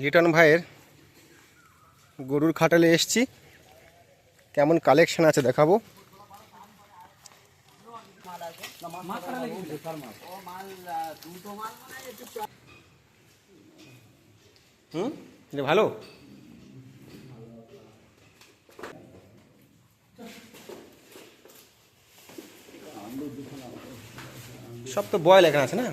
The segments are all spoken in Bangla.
লিটন ভাইয়ের গরুর খাটালে এসছি। কেমন কালেকশন আছে দেখাবো। হুম? ভালো? সব তো বয়েল এখানে আছে না?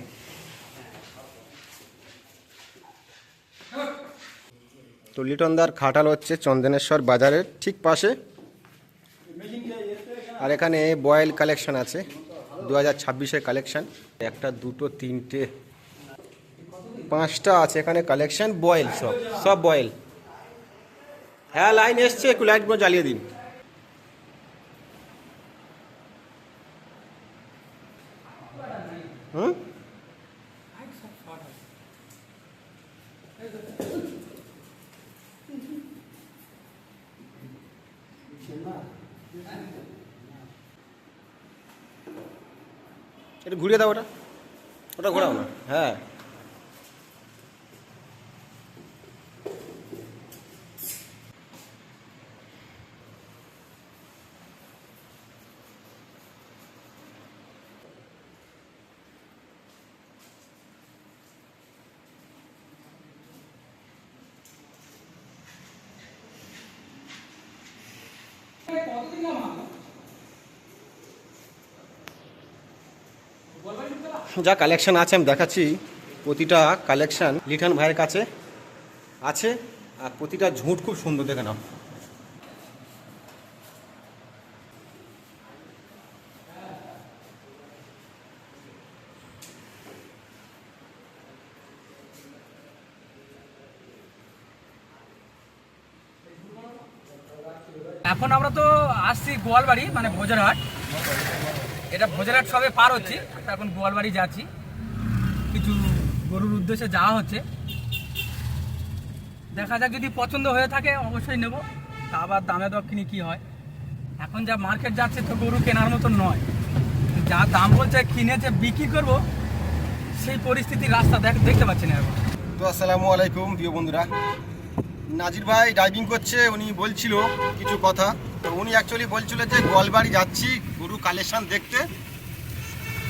তো লিটনদার খাটাল হচ্ছে চন্দনেশ্বর বাজারের ঠিক পাশে। আর এখানে বয়েল কালেকশন আছে দু হাজার ছাব্বিশের কালেকশান। একটা, দুটো, তিনটে, পাঁচটা আছে এখানে কালেকশন, বয়েল সব সব বয়েল। হ্যাঁ লাইন এসছে, একটু লাইটগুলো জ্বালিয়ে দিন হুম একটু ঘুরিয়ে দাও ওটা। ওটা ঘোরাও না। হ্যাঁ। যা কালেকশন আছে, আমি দেখাচ্ছি। প্রতিটা কালেকশন লিটন ভাইয়ের কাছে আছে, আর প্রতিটা ঝুঁট খুব সুন্দর দেখে নাও। এখন আমরা তো আসছি গোয়ালবাড়ি মানে ভোজরহাট এটা ভোজরহাট সবে পার হচ্ছি এখন গোয়ালবাড়ি যাচ্ছি। কিছু গরুর উদ্দেশ্যে যাওয়া হচ্ছে। দেখা যাক যদি পছন্দ হয়ে থাকে, অবশ্যই নেব। তা আবার দামে দক্ষিণে কি হয়। এখন যা মার্কেট যাচ্ছে তো গরু কেনার মতন নয়। যা দাম বলছে কিনে যে বিক্রি করব, সেই পরিস্থিতির রাস্তা দেখ দেখতে পাচ্ছি না এখন তো আসসালামু আলাইকুম, প্রিয় বন্ধুরা। নাজির ভাই ড্রাইভিং করছে উনি বলছিল কিছু কথা। তো উনি অ্যাকচুয়ালি বলছিল যে গোয়ালবাড়ি যাচ্ছি গরু কালেকশান দেখতে।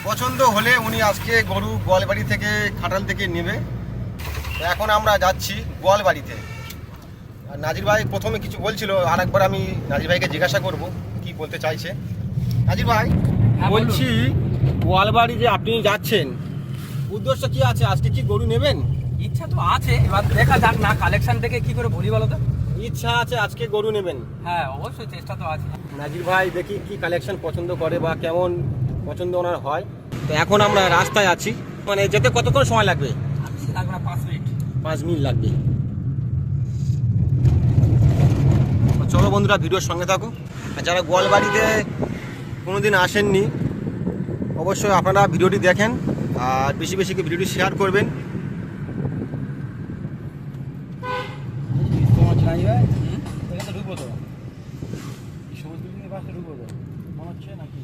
পছন্দ হলে উনি আজকে গরু গোয়ালবাড়ি থেকে খাটাল থেকে নেবে। তো এখন আমরা যাচ্ছি গোয়ালবাড়িতে। আর নাজির ভাই প্রথমে কিছু বলছিল আর একবার আমি নাজির ভাইকে জিজ্ঞাসা করব কি বলতে চাইছে। নাজির ভাই? হ্যাঁ, বলছি গোয়ালবাড়ি যে আপনি যাচ্ছেন উদ্দেশ্য কি আছে? আজকে কি গরু নেবেন? ইচ্ছা তো আছে এবার দেখা যাক না কালেকশন থেকে কি করে বলি বলো তো? ইচ্ছা আছে আজকে গরু নেবেন। হ্যাঁ অবশ্যই চেষ্টা তো আছে। নাজির ভাই দেখি কি কালেকশন পছন্দ করে বা কেমন পছন্দ ওনার হয়। তো এখন আমরা রাস্তায় আছি। মানে যেতে কতক্ষণ সময় লাগবে? লাগবে না পাঁচ মিনিট। পাঁচ মিনিট লাগবে। চলো বন্ধুরা ভিডিওর সঙ্গে থাকো। আর যারা গোয়ালবাড়িতে কোনোদিন আসেননি অবশ্যই আপনারা ভিডিওটি দেখেন। আর বেশি বেশি ভিডিওটি শেয়ার করবেন তোমার ছাই হয় এখানে তো ঢুকবো তো এই সবুজ বিল্ডিংয়ের পাশে ঢুকবো তো মনে হচ্ছে নাকি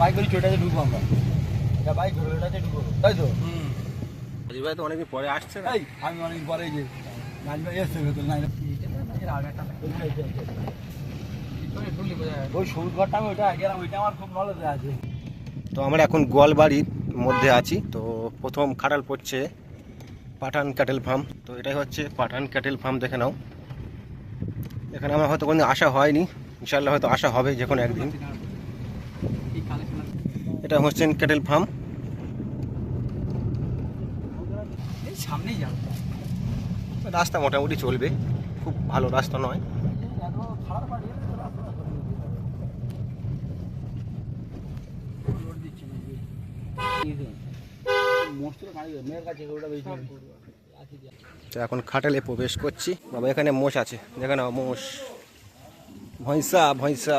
বাইক ধরে চোটাতে ঢুকবো আমরা। এটা বাইক ধরে ওটাতে ঢুকবো। তাই তো? নাজির ভাই তো অনেকদিন পরে আসছে না? আমি অনেক পরে যে নাচবে এসছে ভেতর নাই ওই সবুজ ঘরটা আমি ওইটা ওইটা আমার খুব নলেজে আছে। তো আমরা এখন গোয়ালবাড়ির মধ্যে আছি তো প্রথম খাটাল পড়ছে পাঠান ক্যাটেল ফার্ম। তো এটাই হচ্ছে পাঠান ক্যাটেল ফার্ম দেখে নাও। এখানে আমার হয়তো কোনো আসা হয়নি ইনশাল্লাহ হয়তো আসা হবে যে কোনো একদিন। এটা হচ্ছেন ক্যাটেল ফার্ম। সামনেই যাব। রাস্তা মোটামুটি চলবে খুব ভালো রাস্তা নয়। এখন খাটালে প্রবেশ করছি। বাবা এখানে মোষ আছে। দেখে নাও মোষ। ভৈঁসা ভৈঁসা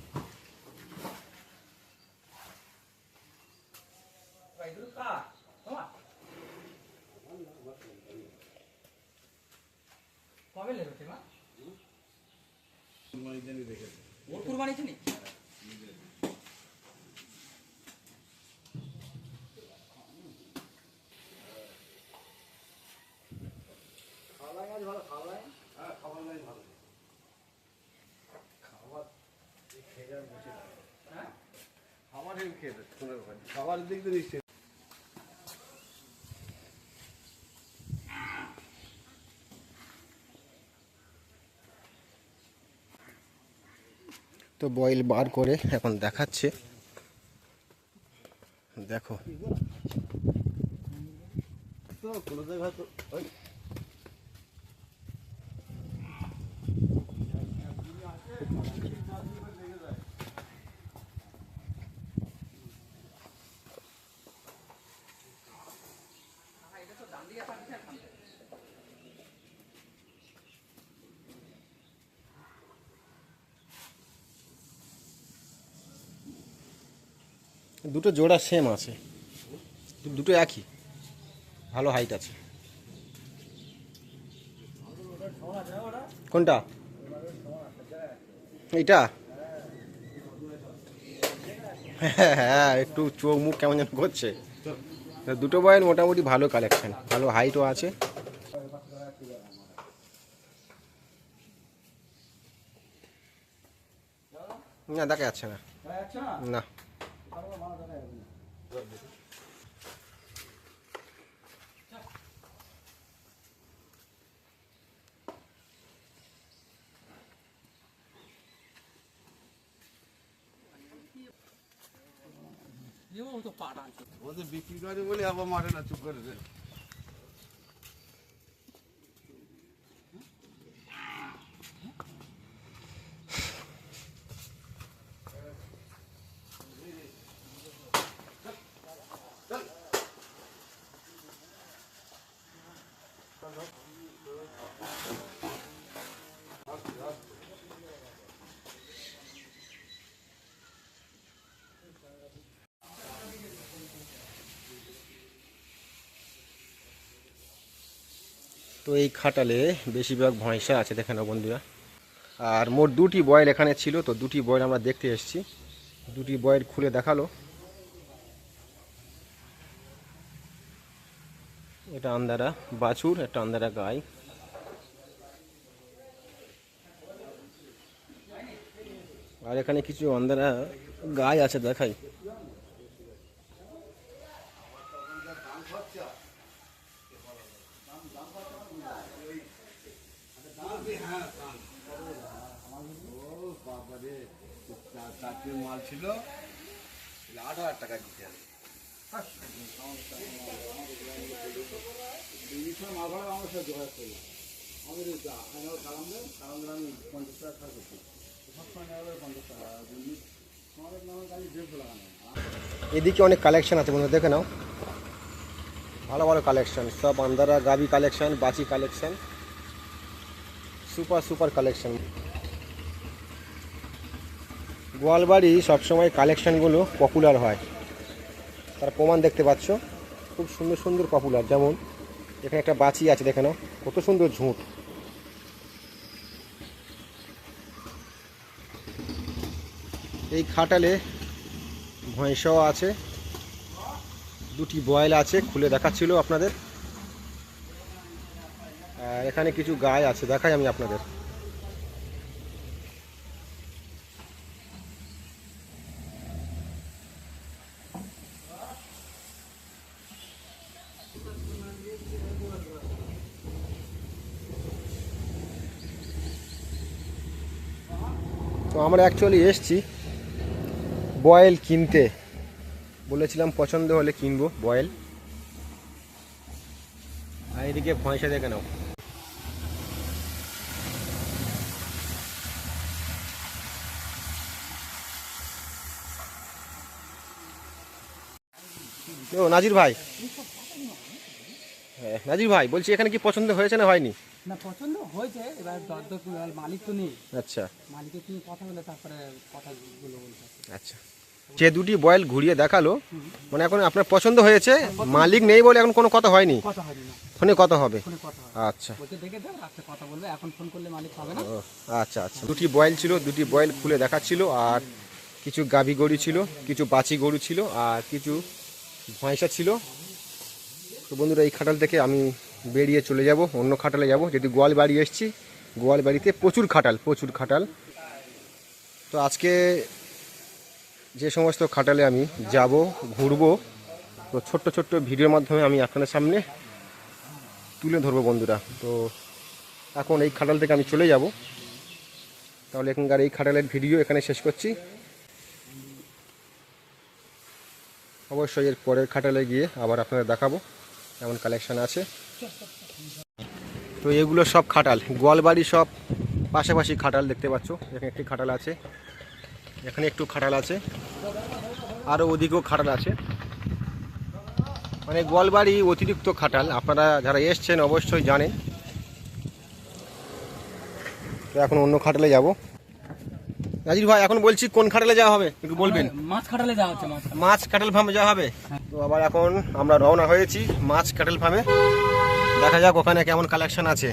দিক দিয়ে তো বয়েল বার করে এখন দেখাচ্ছে। দেখো। তো কোনো জায়গায় তো দুটো জোড়া সেম আছে। দু- দুটো একই? ভালো হাইট আছে। কোনটা? এইটা? হ্যাঁ হ্যাঁ একটু চোখ মুখ কেমন যেন করছে। দুটো বয়েল মোটামুটি ভালো কালেকশন ভালো হাইটও আছে। না। দেখা যাচ্ছে না? না। যেমন তো পাটা আছে ওদের বিক্রি করে বলে আবার মারে না চুপ করে দে। তো এই খাটালে বেশিরভাগ ভয়সা আছে, দেখেন না বন্ধুরা। আর মোট দুটি বয়েল এখানে ছিল, তো দুটি বয়েল আমরা দেখতে এসেছি। দুটি বয়েল খুলে দেখাল। এটা আন্দারা বাছুর একটা আন্দারা গাই। আর এখানে কিছু আন্দারা গাই আছে, দেখাই। মাল ছিল, আট হাজার টাকা দিতে হবে। এদিকে অনেক কালেকশন আছে বন্ধু দেখে নাও। ভালো ভালো কালেকশন সব আন্দারা গাবি কালেকশন বাচি কালেকশন সুপার সুপার কালেকশন গোয়ালবাড়ি সবসময় কালেকশনগুলো পপুলার হয়। তার প্রমাণ দেখতে পাচ্ছ। খুব সুন্দর সুন্দর পপুলার যেমন এখানে একটা বাচি আছে, দেখে নাও। কত সুন্দর ঝুঁট। এই খাটালে ভয়সাও আছে। দুটি বয়েল আছে, খুলে দেখাচ্ছিল আপনাদের। আর এখানে কিছু গায়ে আছে, দেখাই আমি আপনাদের। তো আমরা অ্যাকচুয়ালি এসছি বয়েল কিনতে। বলেছিলাম পছন্দ হলে কিনবো বয়েল এদিকে পয়সা দেখে নাও। ও নাজির ভাই। হ্যাঁ নাজির ভাই, বলছি এখানে কি পছন্দ হয়েছে না হয়নি? না, পছন্দ হয়েছে এবার দর মালিক তো নেই। আচ্ছা। মালিকের তুমি কথা বলে তারপরে কথাগুলো বলতে আচ্ছা। যে দুটি বয়েল ঘুরিয়ে দেখাল মানে এখন আপনার পছন্দ হয়েছে মালিক নেই বলে এখন কোনো কথা হয়নি? ফোনে কথা হবে? হয় আচ্ছা। আচ্ছা আচ্ছা। দুটি বয়েল ছিল দুটি বয়েল খুলে দেখাচ্ছিল আর কিছু গাভী গরু ছিল কিছু বাছি গরু ছিল আর কিছু ভয়সা ছিল। তো বন্ধুরা এই খাটাল থেকে আমি বেরিয়ে চলে যাব, অন্য খাটালে যাব। যদি গোয়াল বাড়ি এসছি, গোয়াল বাড়িতে প্রচুর খাটাল প্রচুর খাটাল। তো আজকে যে সমস্ত খাটালে আমি যাব, ঘুরবো, তো ছোট্ট ছোট্ট ভিডিওর মাধ্যমে আমি আপনাদের সামনে তুলে ধরবো বন্ধুরা। তো এখন এই খাটাল থেকে আমি চলে যাব। তাহলে এখানকার এই খাটালের ভিডিও এখানে শেষ করছি। অবশ্যই এর পরের খাটালে গিয়ে আবার আপনাদের দেখাবো এমন কালেকশান আছে। তো এগুলো সব খাটাল গোয়ালবাড়ি সব পাশাপাশি খাটাল দেখতে পাচ্ছ এখানে একটি খাটাল আছে এখানে একটু খাটাল আছে আরও ওদিকেও খাটাল আছে। মানে গোয়ালবাড়ি অতিরিক্ত খাটাল আপনারা যারা এসছেন অবশ্যই জানেন। তো এখন অন্য খাটালে যাব। নাজির ভাই এখন বলছি কোন খাটালে যাওয়া হবে একটু বলবেন? মাছ কাটালে যাওয়া হচ্ছে মাছ মাছ কাটাল ফার্মে যাওয়া হবে? তো আবার এখন আমরা রওনা হয়েছি মাছ কাটাল ফার্মে। দেখা যাক ওখানে কেমন কালেকশন আছে।